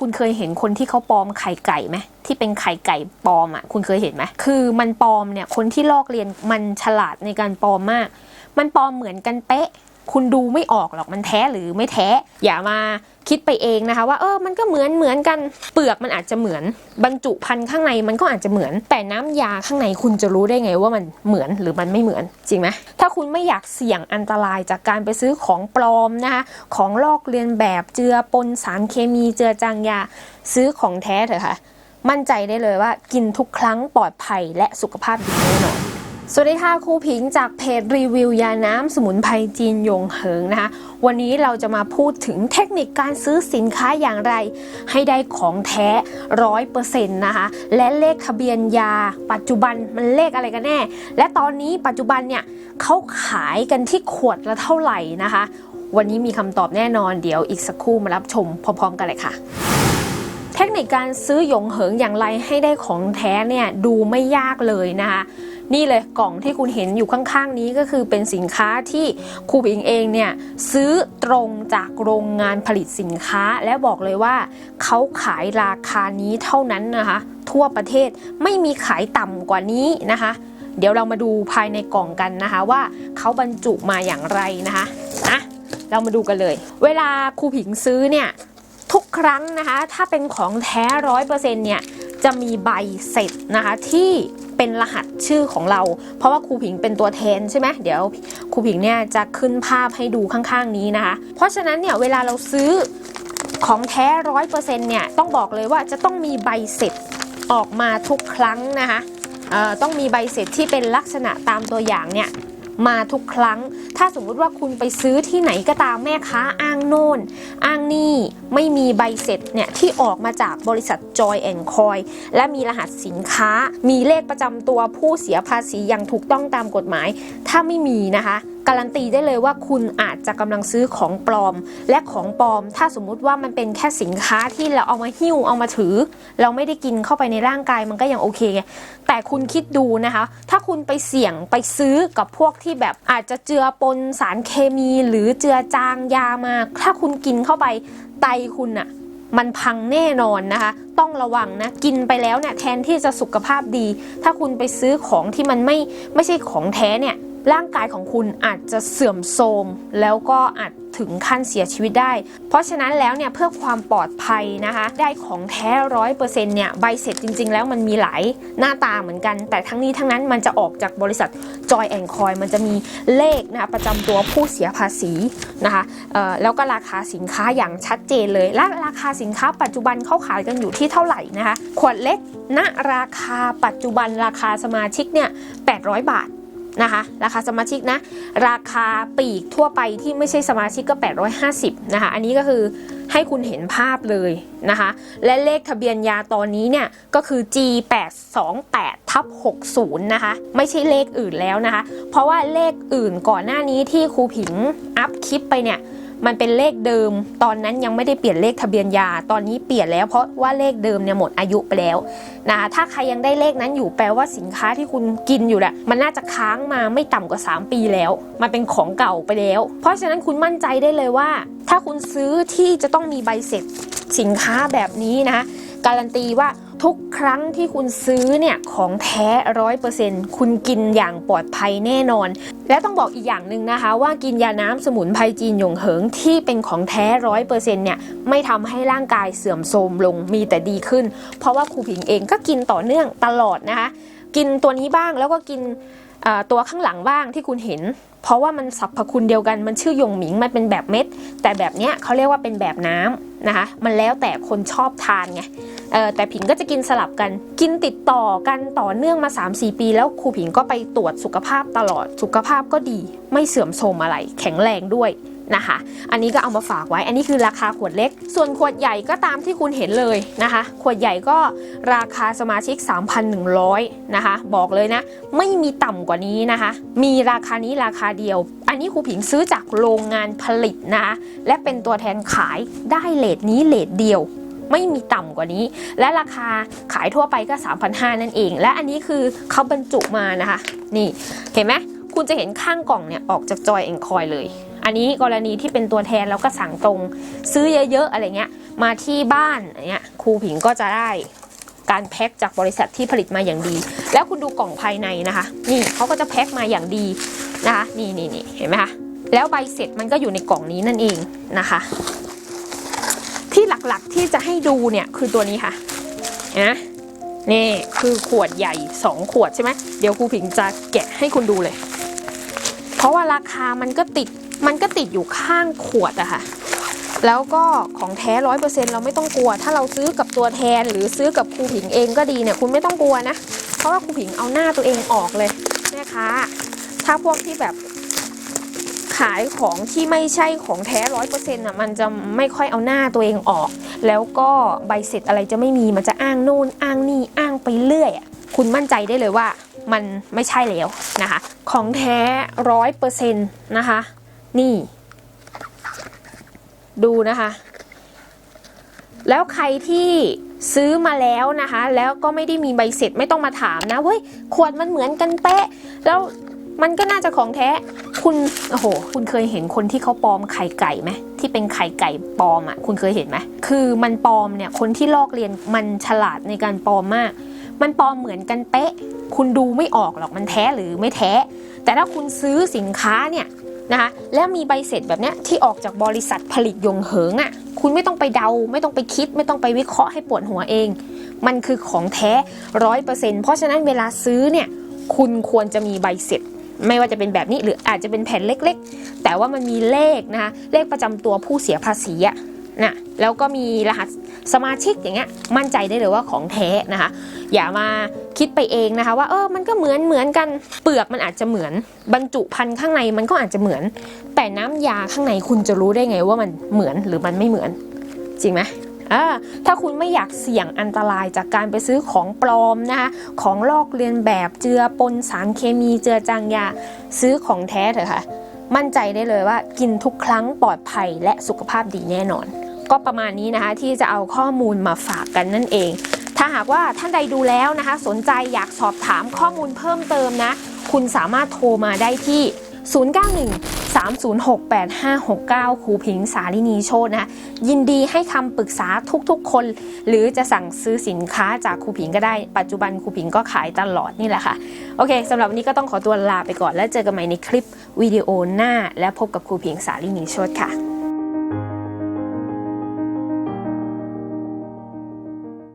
คุณเคยเห็นคนที่เขาปลอมไข่ไก่ไหมที่เป็นไข่ไก่ปลอมอะคุณเคยเห็นไหมคือมันปลอมเนี่ยคนที่ลอกเรียนมันฉลาดในการปลอมมาก มันปลอมเหมือนกันเป๊ะ คุณดูไม่ออกหรอกมันแท้หรือไม่แท้ อย่ามาคิดไปเองนะคะว่าเออมันก็เหมือนเหมือนกันเปลือกมันอาจจะเหมือนบรรจุภัณฑ์ข้างในมันก็อาจจะเหมือน แต่น้ำยาข้างในคุณจะรู้ได้ไงว่ามันเหมือนหรือมันไม่เหมือนจริงไหมถ้าคุณไม่อยากเสี่ยงอันตรายจากการไปซื้อของปลอมนะคะของลอกเลียนแบบเจือปนสารเคมีเจือจางยาซื้อของแท้เถอะค่ะ มั่นใจได้เลยว่ากินทุกครั้งปลอดภัยและสุขภาพดีแน่นอน สวัสดีค่ะครูผิงจากเพจรีวิวยาน้ำสมุนไพรจีนยงเหิงนะคะ วันนี้เราจะมาพูดถึงเทคนิคการซื้อสินค้าอย่างไร ให้ได้ของแท้ร้อยเปอร์เซ็นต์นะคะ และเลขทะเบียนยา ปัจจุบันมันเลขอะไรกันแน่ และตอนนี้ปัจจุบันเนี่ยเขาขายกันที่ขวดละเท่าไหร่นะคะ วันนี้มีคำตอบแน่นอนเดี๋ยวอีกสักครู่มารับชมพร้อมๆกันเลยค่ะเทคนิคการซื้อหยงเหิงอย่างไรให้ได้ของแท้เนี่ยดูไม่ยากเลยนะคะ นี่เลยกล่องที่คุณเห็นอยู่ข้างๆนี้ก็คือเป็นสินค้าที่ครูผิงเองเนี่ยซื้อตรงจากโรงงานผลิตสินค้าและบอกเลยว่าเขาขายราคานี้เท่านั้นนะคะ ทั่วประเทศไม่มีขายต่ำกว่านี้นะคะ เดี๋ยวเรามาดูภายในกล่องกันนะคะว่าเขาบรรจุมาอย่างไรนะคะนะเรามาดูกันเลย เวลาครูผิงซื้อเนี่ยทุกครั้งนะคะ ถ้าเป็นของแท้ร้อยเปอร์เซ็นต์เนี่ย จะมีใบเสร็จนะคะที่เป็นรหัสชื่อของเรา เพราะว่าครูผิงเป็นตัวแทนใช่ไหมเดี๋ยวครูผิงเนี่ยจะขึ้นภาพให้ดูข้างๆนี้นะคะ เพราะฉะนั้นเนี่ยเวลาเราซื้อของแท้ร้อยเปอร์เซ็นต์เนี่ยต้องบอกเลยว่าจะต้องมีใบเสร็จออกมาทุกครั้งนะคะต้องมีใบเสร็จที่เป็นลักษณะตามตัวอย่างเนี่ย มาทุกครั้ง ถ้าสมมุติว่าคุณไปซื้อที่ไหนก็ตามแม่ค้าอ้างโน่น อ้างนี่ไม่มีใบเสร็จเนี่ยที่ออกมาจากบริษัท Joy and Coy และมีรหัสสินค้า มีเลขประจำตัวผู้เสียภาษีอย่างถูกต้องตามกฎหมาย ถ้าไม่มีนะคะ การันตีได้เลยว่าคุณอาจจะกำลังซื้อของปลอมและของปลอม ถ้าสมมุติว่ามันเป็นแค่สินค้าที่เราเอามาหิ้วเอามาถือ เราไม่ได้กินเข้าไปในร่างกายมันก็ยังโอเคไงแต่คุณคิดดูนะคะ ถ้าคุณไปเสี่ยงไปซื้อกับพวกที่แบบอาจจะเจือปนสารเคมี หรือเจือจางยามา ถ้าคุณกินเข้าไปไตคุณอะมันพังแน่นอนนะคะ ต้องระวังนะ กินไปแล้วเนี่ยแทนที่จะสุขภาพดี ถ้าคุณไปซื้อของที่มันไม่ไม่ใช่ของแท้เนี่ย ร่างกายของคุณอาจจะเสื่อมโทรมแล้วก็อาจถึงขั้นเสียชีวิตได้ เพราะฉะนั้นแล้วเนี่ยเพื่อความปลอดภัยนะคะ ได้ของแท้ร้อยเปอร์เซ็นต์เนี่ยใบเสร็จจริง ๆ แล้วมันมีหลายหน้าตาเหมือนกัน แต่ทั้งนี้ทั้งนั้นมันจะออกจากบริษัท Joy and Coy มันจะมีเลขนะคะประจำตัวผู้เสียภาษีนะคะแล้วก็ราคาสินค้าอย่างชัดเจนเลย และราคาสินค้าปัจจุบันเข้าขายกันอยู่ที่เท่าไหร่นะคะ ขวดเล็กณราคาปัจจุบันราคาสมาชิกเนี่ย800 บาท นะคะ ราคาสมาชิกนะ ราคาปีกทั่วไปที่ไม่ใช่สมาชิกก็ 850นะคะ อันนี้ก็คือให้คุณเห็นภาพเลยนะคะ และเลขทะเบียนยาตอนนี้เนี่ยก็คือ G828 ทับ60 นะคะ ไม่ใช่เลขอื่นแล้วนะคะ เพราะว่าเลขอื่นก่อนหน้านี้ที่ครูผิงอัพคลิปไปเนี่ย มันเป็นเลขเดิม ตอนนั้นยังไม่ได้เปลี่ยนเลขทะเบียนยา ตอนนี้เปลี่ยนแล้วเพราะว่าเลขเดิมเนี่ยหมดอายุไปแล้วนะคะถ้าใครยังได้เลขนั้นอยู่แปลว่าสินค้าที่คุณกินอยู่แหละมันน่าจะค้างมาไม่ต่ำกว่า 3 ปีแล้ว มันเป็นของเก่าไปแล้ว เพราะฉะนั้นคุณมั่นใจได้เลยว่า ถ้าคุณซื้อที่จะต้องมีใบเสร็จสินค้าแบบนี้นะการันตีว่า ทุกครั้งที่คุณซื้อเนี่ยของแท้ร้อยเปอร์เซ็นต์คุณกินอย่างปลอดภัยแน่นอน และต้องบอกอีกอย่างหนึ่งนะคะ ว่ากินยาน้ำสมุนไพรจีนหยงเหิงที่เป็นของแท้ร้อยเปอร์เซ็นต์เนี่ยไม่ทำให้ร่างกายเสื่อมโทรมลงมีแต่ดีขึ้น เพราะว่าครูผิงเองก็กินต่อเนื่องตลอดนะคะ กินตัวนี้บ้างแล้วก็กิน ตัวข้างหลังบ้างที่คุณเห็น เพราะว่ามันสรรพคุณเดียวกันมันชื่อยงหมิงมันเป็นแบบเม็ด แต่แบบเนี้ยเขาเรียกว่าเป็นแบบน้ำนะคะมันแล้วแต่คนชอบทานไงแต่ผิงก็จะกินสลับกัน กินติดต่อกันต่อเนื่องมา 3-4 ปี แล้วครูผิงก็ไปตรวจสุขภาพตลอดสุขภาพก็ดี ไม่เสื่อมโทรมอะไร แข็งแรงด้วย นะคะ อันนี้ก็เอามาฝากไว้ อันนี้คือราคาขวดเล็ก ส่วนขวดใหญ่ก็ตามที่คุณเห็นเลยนะคะ ขวดใหญ่ก็ราคาสมาชิก 3,100 นะคะ บอกเลยนะ ไม่มีต่ำกว่านี้นะคะ มีราคานี้ราคาเดียว อันนี้ครูผิงซื้อจากโรงงานผลิตนะคะและเป็นตัวแทนขายได้เลทนี้เลทเดียวไม่มีต่ำกว่านี้ และราคาขายทั่วไปก็ 3,500 นั่นเอง และอันนี้คือเขาบรรจุมานะคะ นี่ เห็นไหมคุณจะเห็นข้างกล่องเนี่ย ออกจากจอยเอ็นคอยเลย อันนี้กรณีที่เป็นตัวแทนแล้วก็สั่งตรง ซื้อเยอะๆอะไรเงี้ยมาที่บ้านอย่างเงี้ยครูผิงก็จะได้การแพ็คจากบริษัทที่ผลิตมาอย่างดี แล้วคุณดูกล่องภายในนะคะ นี่เขาก็จะแพ็คมาอย่างดีนะคะนี่นี่นี่เห็นไหมคะแล้วใบเสร็จมันก็อยู่ในกล่องนี้นั่นเองนะคะ ที่หลักๆที่จะให้ดูเนี่ยคือตัวนี้ค่ะนะนี่คือขวดใหญ่ 2 ขวดใช่ไหมเดี๋ยวครูผิงจะแกะให้คุณดูเลย เพราะว่าราคามันก็ติด มันก็ติดอยู่ข้างขวดอะค่ะ แล้วก็ของแท้ร้อยเปอร์เซ็นต์เราไม่ต้องกลัว ถ้าเราซื้อกับตัวแทนหรือซื้อกับครูผิงเองก็ดีเนี่ยคุณไม่ต้องกลัวนะ เพราะว่าครูผิงเอาหน้าตัวเองออกเลยแม่ค้าถ้าพวกที่แบบขายของที่ไม่ใช่ของแท้ร้อยเปอร์เซ็นต์อะมันจะไม่ค่อยเอาหน้าตัวเองออก แล้วก็ใบเสร็จอะไรจะไม่มีมันจะอ้างโน่นอ้างนี่อ้างไปเรื่อยอะคุณมั่นใจได้เลยว่ามันไม่ใช่แล้วนะคะ ของแท้ร้อยเปอร์เซ็นต์นะคะ นี่ ดูนะคะ แล้วใครที่ซื้อมาแล้วนะคะ แล้วก็ไม่ได้มีใบเสร็จไม่ต้องมาถามนะเว้ยขวดมันเหมือนกันเป๊ะ แล้วมันก็น่าจะของแท้ คุณโอ้โห คุณเคยเห็นคนที่เขาปลอมไข่ไก่ไหมที่เป็นไข่ไก่ปลอมอะ คุณเคยเห็นไหมคือมันปลอมเนี่ย คนที่ลอกเรียนมันฉลาดในการปลอมมาก มันปลอมเหมือนกันเป๊ะ คุณดูไม่ออกหรอกมันแท้หรือไม่แท้ แต่ถ้าคุณซื้อสินค้าเนี่ย นะคะแล้วมีใบเสร็จแบบเนี้ยที่ออกจากบริษัทผลิตยงเหิงอะ่ะคุณไม่ต้องไปเดา ไม่ต้องไปคิด ไม่ต้องไปวิเคราะห์ให้ปวดหัวเอง มันคือของแท้ร้อยเปอร์เซ็นต์เพราะฉะนั้นเวลาซื้อเนี่ยคุณควรจะมีใบเสร็จ ไม่ว่าจะเป็นแบบนี้หรืออาจจะเป็นแผ่นเล็กๆ แต่ว่ามันมีเลขนะคะเลขประจำตัวผู้เสียภาษีอะ นะแล้วก็มีรหัสสมาชิกอย่างเงี้ยมั่นใจได้เลยว่าของแท้นะคะ อย่ามาคิดไปเองนะคะว่าเออมันก็เหมือนเหมือนกันเปลือกมันอาจจะเหมือนบรรจุภัณฑ์ข้างในมันก็อาจจะเหมือน แต่น้ำยาข้างในคุณจะรู้ได้ไงว่ามันเหมือนหรือมันไม่เหมือน จริงไหมอ่าถ้าคุณไม่อยากเสี่ยงอันตรายจากการไปซื้อของปลอมนะคะของลอกเลียนแบบเจือปนสารเคมีเจือจางยาซื้อของแท้เถอะค่ะ มั่นใจได้เลยว่ากินทุกครั้งปลอดภัยและสุขภาพดีแน่นอน ก็ประมาณนี้นะคะที่จะเอาข้อมูลมาฝากกันนั่นเอง ถ้าหากว่าท่านใดดูแล้วนะคะ สนใจอยากสอบถามข้อมูลเพิ่มเติมนะ คุณสามารถโทรมาได้ที่ 091 306 8569ครูพิงสาลินีโชตนะะยินดีให้คำปรึกษาทุกๆคน หรือจะสั่งซื้อสินค้าจากครูพิงก็ได้ปัจจุบันครูพิงก็ขายตลอดนี่แหละค่ะ โอเคสำหรับวันนี้ก็ต้องขอตัวลาไปก่อน แล้วเจอกันใหม่ในคลิปวิดีโอหน้า และพบกับครูพิงสาลินีโชตค่ะ